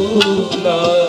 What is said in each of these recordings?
Ooh, love.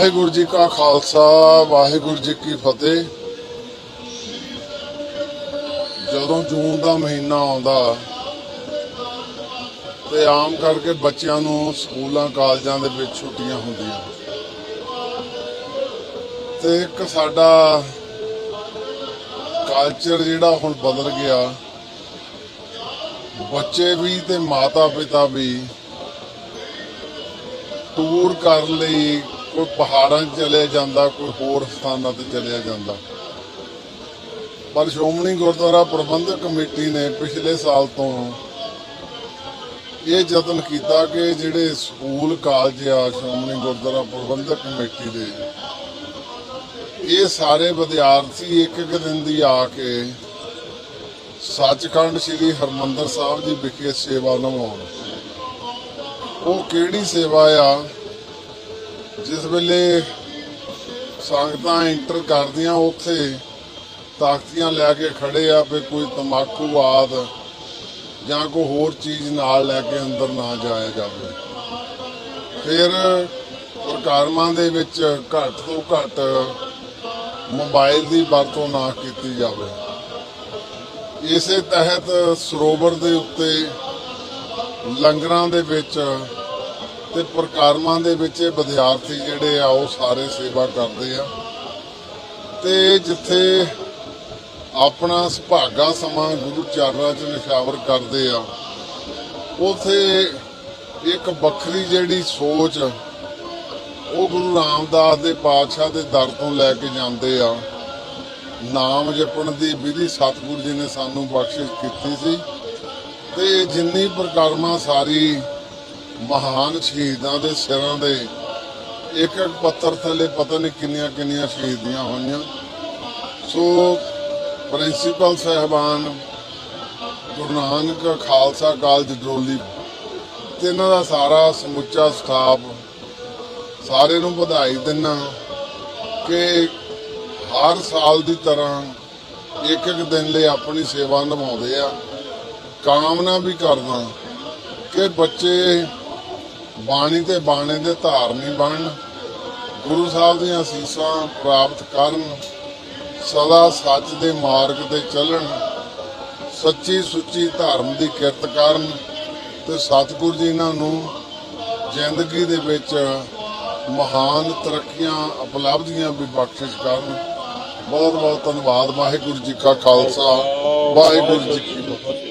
Waheguru ji ਕਾ ਖਾਲਸਾ, ਵਾਹਿਗੁਰੂ ਜੀ ਕੀ ਫਤਿਹ। ਜਦੋਂ ਜੂਨ ਦਾ ਮਹੀਨਾ ਆਉਂਦਾ ਤੇ ਆਮ ਕਰਕੇ ਬੱਚਿਆਂ ਨੂੰ ਸਕੂਲਾਂ, ਕਾਲਜਾਂ ਦੇ ਵਿੱਚ ਛੁੱਟੀਆਂ ਹੁੰਦੀਆਂ। ਤੇ ਇੱਕ ਸਾਡਾ ਕਲਚਰ ਜਿਹੜਾ ਹੁਣ ਬਦਲ ਗਿਆ, ਬੱਚੇ ਵੀ ਤੇ ਮਾਤਾ ਪਿਤਾ ਵੀ ਟੂਰ ਕਰਨ ਲਈ ਕੋਈ ਪਹਾੜਾਂ 'ਚ ਚਲੇ ਜਾਂਦਾ, ਕੋਈ ਹੋਰ ਸਥਾਨਾਂ ਤੇ ਚਲਿਆ ਜਾਂਦਾ। ਪਰ ਸ਼੍ਰੋਮਣੀ ਗੁਰਦੁਆਰਾ ਪ੍ਰਬੰਧਕ ਕਮੇਟੀ ਨੇ ਪਿਛਲੇ ਸਾਲ ਤੋਂ ਇਹ ਯਤਨ ਕੀਤਾ ਕਿ ਜਿਹੜੇ ਸਕੂਲ, ਕਾਲਜ ਆ ਸ਼੍ਰੋਮਣੀ ਗੁਰਦੁਆਰਾ ਪ੍ਰਬੰਧਕ ਕਮੇਟੀ ਦੇ, ਇਹ ਸਾਰੇ ਵਿਦਿਆਰਥੀ ਇੱਕ ਇੱਕ ਦਿਨ ਦੀ ਆ ਕੇ ਸੱਚਖੰਡ ਸ੍ਰੀ ਹਰਮੰਦਰ ਸਾਹਿਬ ਜੀ ਵਿਖੇ ਸੇਵਾ ਨਿਭਾਉਣ। ਉਹ ਕਿਹੜੀ ਸੇਵਾ ਆ? ਜਿਸ ਵੇਲੇ ਸੰਗਤਾਂ ਐਂਟਰ ਕਰਦੀਆਂ ਉੱਥੇ, ਤਾਕਤੀਆਂ ਲੈ ਕੇ ਖੜੇ ਆ ਵੀ ਕੋਈ ਤਮਾਕੂ ਆਦ ਜਾਂ ਕੋਈ ਹੋਰ ਚੀਜ਼ ਨਾਲ ਲੈ ਕੇ ਅੰਦਰ ਨਾ ਜਾਇਆ ਜਾਵੇ। ਫਿਰ ਪ੍ਰਕਾਰਮਾਂ ਦੇ ਵਿੱਚ ਘੱਟ ਤੋਂ ਘੱਟ ਮੋਬਾਈਲ ਦੀ ਵਰਤੋਂ ਨਾ ਕੀਤੀ ਜਾਵੇ। ਇਸੇ ਤਹਿਤ ਸਰੋਵਰ ਦੇ ਉੱਤੇ ਲੰਗਰਾਂ ਦੇ ਵਿੱਚ ਤੇ ਪ੍ਰਕਾਰਮਾਂ ਦੇ ਵਿੱਚ ਵਿਦਿਆਰਥੀ ਜਿਹੜੇ ਆ, ਉਹ ਸਾਰੇ ਸੇਵਾ ਕਰਦੇ ਆ। ਤੇ ਜਿੱਥੇ ਆਪਣਾ ਸੁਭਾਗਾ ਸਮਾਂ ਗੁਰੂ ਚਰਨਾਂ 'ਚ ਨਿਸ਼ਾਵਰ ਕਰਦੇ ਆ, ਉਥੇ ਇੱਕ ਵੱਖਰੀ ਜਿਹੜੀ ਸੋਚ, ਉਹ ਗੁਰੂ ਰਾਮਦਾਸ ਦੇ ਪਾਤਸ਼ਾਹ ਦੇ ਦਰ ਤੋਂ ਲੈ ਕੇ ਜਾਂਦੇ ਆ। ਨਾਮ ਜਪਣ ਦੀ ਵਿਧੀ ਸਤਿਗੁਰੂ ਜੀ ਨੇ ਸਾਨੂੰ ਬਖਸ਼ਿਸ਼ ਕੀਤੀ ਸੀ। ਤੇ ਜਿੰਨੀ ਪ੍ਰਕਰਮਾ ਸਾਰੀ ਮਹਾਨ ਸ਼ਹੀਦਾਂ ਦੇ ਸਿਰਾਂ ਦੇ ਇੱਕ ਇੱਕ ਪੱਤਰ ਥੱਲੇ ਪਤਾ ਨਹੀਂ ਕਿੰਨੀਆਂ ਕਿੰਨੀਆਂ ਸ਼ਹੀਦੀਆਂ ਹੋਈਆਂ। ਸੋ ਪ੍ਰਿੰਸੀਪਲ ਸਹਿਬਾਨ ਗੁਰੂ ਨਾਨਕ ਖਾਲਸਾ ਕਾਲਜ ਡੋਲੀ ਤੇ ਇਹਨਾਂ ਦਾ ਸਾਰਾ ਸਮੁੱਚਾ ਸਟਾਫ ਸਾਰੇ ਨੂੰ ਵਧਾਈ ਦਿੰਨਾ ਕਿ ਹਰ ਸਾਲ ਦੀ ਤਰ੍ਹਾਂ ਇੱਕ ਇੱਕ ਦਿਨ ਲਈ ਆਪਣੀ ਸੇਵਾ ਨਿਭਾਉਂਦੇ ਆ। ਕਾਮਨਾ ਵੀ ਕਰਦਾ ਕਿ ਬੱਚੇ ਬਾਣੀ ਤੇ ਬਾਣੇ ਦੇ ਧਾਰਨੀ ਬਣਨ। ਗੁਰੂ ਸਾਹਿਬ ਦੀਆਂ ਅਸੀਸਾਂ ਪ੍ਰਾਪਤ ਕਰਨ, ਸਦਾ ਸੱਚ ਦੇ ਮਾਰਗ ਤੇ ਚੱਲਣ, ਸੱਚੀ ਸੁੱਚੀ ਧਰਮ ਦੀ ਕਿਰਤ ਕਰਨ ਤੇ ਸਤਿਗੁਰੂ ਜੀ ਇਹਨਾਂ ਨੂੰ ਜ਼ਿੰਦਗੀ ਦੇ ਵਿੱਚ ਮਹਾਨ ਤਰੱਕੀਆਂ ਉਪਲਬਧੀਆਂ ਵੀ ਬਖਸ਼ਿਸ਼ ਕਰਨ। ਬਹੁਤ ਬਹੁਤ ਧੰਨਵਾਦ। ਵਾਹਿਗੁਰੂ ਜੀ ਕਾ ਖਾਲਸਾ। ਵਾਹਿਗੁਰੂ ਜੀ ਕੀ ਫਤਿਹ।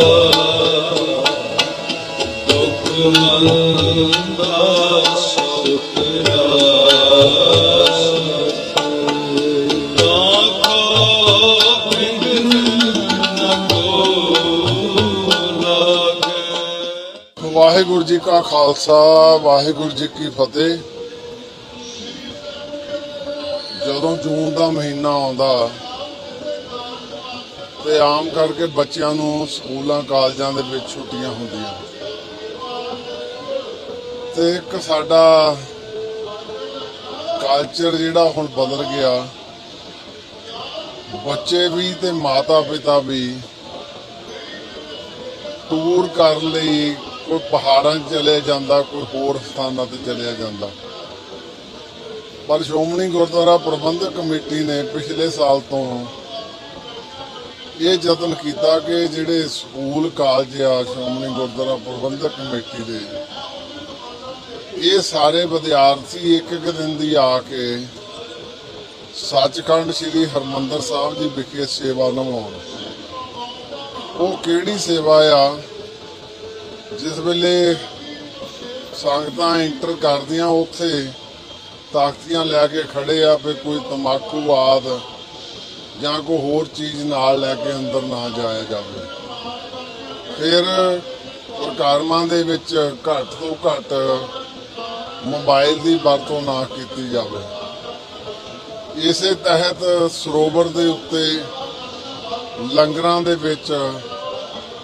ਵਾਹਿਗੁਰੂ ਜੀ ਕਾ ਖਾਲਸਾ, ਵਾਹਿਗੁਰੂ ਜੀ ਕੀ ਫਤਿਹ। ਜਦੋਂ ਜੂਨ ਦਾ ਮਹੀਨਾ ਆਉਂਦਾ ਤੇ ਆਮ ਕਰਕੇ ਬੱਚਿਆਂ ਨੂੰ ਸਕੂਲਾਂ, ਕਾਲਜਾਂ ਦੇ ਵਿੱਚ ਛੁੱਟੀਆਂ ਹੁੰਦੀਆਂ। ਤੇ ਇੱਕ ਸਾਡਾ ਕਲਚਰ ਜਿਹੜਾ ਹੁਣ ਬਦਲ ਗਿਆ, ਬੱਚੇ ਵੀ ਤੇ ਮਾਤਾ ਪਿਤਾ ਵੀ ਟੂਰ ਕਰਨ ਲਈ ਕੋਈ ਪਹਾੜਾਂ 'ਚ ਚਲੇ ਜਾਂਦਾ, ਕੋਈ ਹੋਰ ਸਥਾਨਾਂ ਤੇ ਚਲਿਆ ਜਾਂਦਾ। ਪਰ ਸ਼੍ਰੋਮਣੀ ਗੁਰਦੁਆਰਾ ਪ੍ਰਬੰਧਕ ਕਮੇਟੀ ਨੇ ਪਿਛਲੇ ਸਾਲ ਤੋਂ ਇਹ ਯਤਨ ਕੀਤਾ ਕਿ ਜਿਹੜੇ ਸਕੂਲ, ਕਾਲਜ ਆ ਸ਼੍ਰੋਮਣੀ ਗੁਰਦੁਆਰਾ ਪ੍ਰਬੰਧਕ ਕਮੇਟੀ ਦੇ, ਇਹ ਸਾਰੇ ਵਿਦਿਆਰਥੀ ਇੱਕ ਇੱਕ ਦਿਨ ਦੀ ਆ ਕੇ ਸੱਚਖੰਡ ਸ੍ਰੀ ਹਰਮੰਦਰ ਸਾਹਿਬ ਜੀ ਵਿਖੇ ਸੇਵਾ ਨਿਭਾਉਣ। ਉਹ ਕਿਹੜੀ ਸੇਵਾ ਆ? ਜਿਸ ਵੇਲੇ ਸੰਗਤਾਂ ਇੰਟਰ ਕਰਦੀਆਂ ਉੱਥੇ, ਤਾਕਤੀਆਂ ਲੈ ਕੇ ਖੜੇ ਆ ਵੀ ਕੋਈ ਤਮਾਕੂ ਆਦ ਜਾਂ ਕੋਈ ਹੋਰ ਚੀਜ਼ ਨਾਲ ਲੈ ਕੇ ਅੰਦਰ ਨਾ ਜਾਇਆ ਜਾਵੇ। ਫਿਰ ਪ੍ਰਕਾਰਮਾਂ ਦੇ ਵਿੱਚ ਘੱਟ ਤੋਂ ਘੱਟ ਮੋਬਾਈਲ ਦੀ ਵਰਤੋਂ ਨਾ ਕੀਤੀ ਜਾਵੇ। ਇਸੇ ਤਹਿਤ ਸਰੋਵਰ ਦੇ ਉੱਤੇ ਲੰਗਰਾਂ ਦੇ ਵਿੱਚ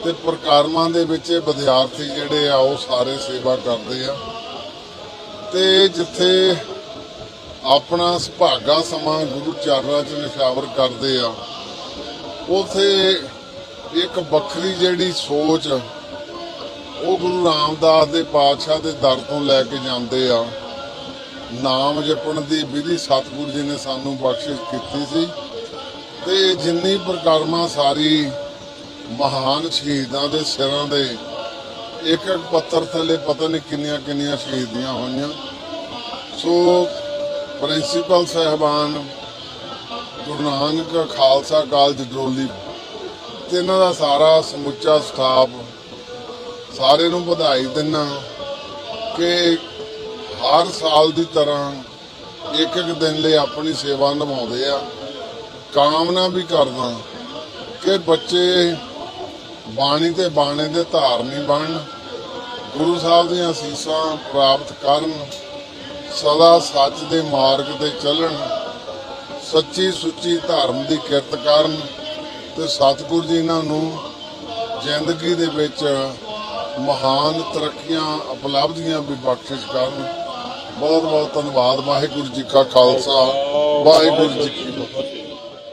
ਤੇ ਪ੍ਰਕਾਰਮਾਂ ਦੇ ਵਿੱਚ ਵਿਦਿਆਰਥੀ ਜਿਹੜੇ ਆ, ਉਹ ਸਾਰੇ ਸੇਵਾ ਕਰਦੇ ਆ। ਤੇ ਜਿੱਥੇ ਆਪਣਾ ਸੁਭਾਗਾ ਸਮਾਂ ਗੁਰੂ ਚਰਨਾਂ 'ਚ ਨਿਸ਼ਾਵਰ ਕਰਦੇ ਆ, ਉਥੇ ਇੱਕ ਵੱਖਰੀ ਜਿਹੜੀ ਸੋਚ, ਉਹ ਗੁਰੂ ਰਾਮਦਾਸ ਦੇ ਪਾਤਸ਼ਾਹ ਦੇ ਦਰ ਤੋਂ ਲੈ ਕੇ ਜਾਂਦੇ ਆ। ਨਾਮ ਜਪਣ ਦੀ ਵਿਧੀ ਸਤਿਗੁਰੂ ਜੀ ਨੇ ਸਾਨੂੰ ਬਖਸ਼ਿਸ਼ ਕੀਤੀ ਸੀ। ਤੇ ਜਿੰਨੀ ਪ੍ਰਕਰਮਾ ਸਾਰੀ ਮਹਾਨ ਸ਼ਹੀਦਾਂ ਦੇ ਸਿਰਾਂ ਦੇ ਇੱਕ ਇੱਕ ਪੱਤਰ ਥੱਲੇ ਪਤਾ ਨਹੀਂ ਕਿੰਨੀਆਂ ਕਿੰਨੀਆਂ ਸ਼ਹੀਦੀਆਂ ਹੋਈਆਂ। ਸੋ ਪ੍ਰਿੰਸੀਪਲ ਸਹਿਬਾਨ ਗੁਰੂ ਨਾਨਕ ਖਾਲਸਾ ਕਾਲਜ ਡੋਲੀ ਤੇ ਇਹਨਾਂ ਦਾ ਸਾਰਾ ਸਮੁੱਚਾ ਸਟਾਫ ਸਾਰੇ ਨੂੰ ਵਧਾਈ ਦਿੰਨਾ ਕਿ ਹਰ ਸਾਲ ਦੀ ਤਰ੍ਹਾਂ ਇੱਕ ਇੱਕ ਦਿਨ ਲਈ ਆਪਣੀ ਸੇਵਾ ਨਿਭਾਉਂਦੇ ਆ। ਕਾਮਨਾ ਵੀ ਕਰਦਾ ਕਿ ਬੱਚੇ ਬਾਣੀ ਤੇ ਬਾਣੇ ਦੇ ਧਾਰਨੀ ਬਣਨ। ਗੁਰੂ ਸਾਹਿਬ ਦੀਆਂ ਅਸੀਸਾਂ ਪ੍ਰਾਪਤ ਕਰਨ, ਸਦਾ ਸੱਚ ਦੇ ਮਾਰਗ ਤੇ ਚੱਲਣ, ਸੱਚੀ ਸੁੱਚੀ ਧਰਮ ਦੀ ਕਿਰਤ ਕਰਨ ਤੇ ਸਤਿਗੁਰੂ ਜੀ ਇਹਨਾਂ ਨੂੰ ਜ਼ਿੰਦਗੀ ਦੇ ਵਿੱਚ ਮਹਾਨ ਤਰੱਕੀਆਂ ਉਪਲਬਧੀਆਂ ਵੀ ਬਖਸ਼ਿਸ਼ ਕਰਨ। ਬਹੁਤ ਬਹੁਤ ਧੰਨਵਾਦ, ਵਾਹਿਗੁਰੂ ਜੀ ਕਾ ਖਾਲਸਾ, ਵਾਹਿਗੁਰੂ ਜੀ ਕੀ ਫਤਿਹ।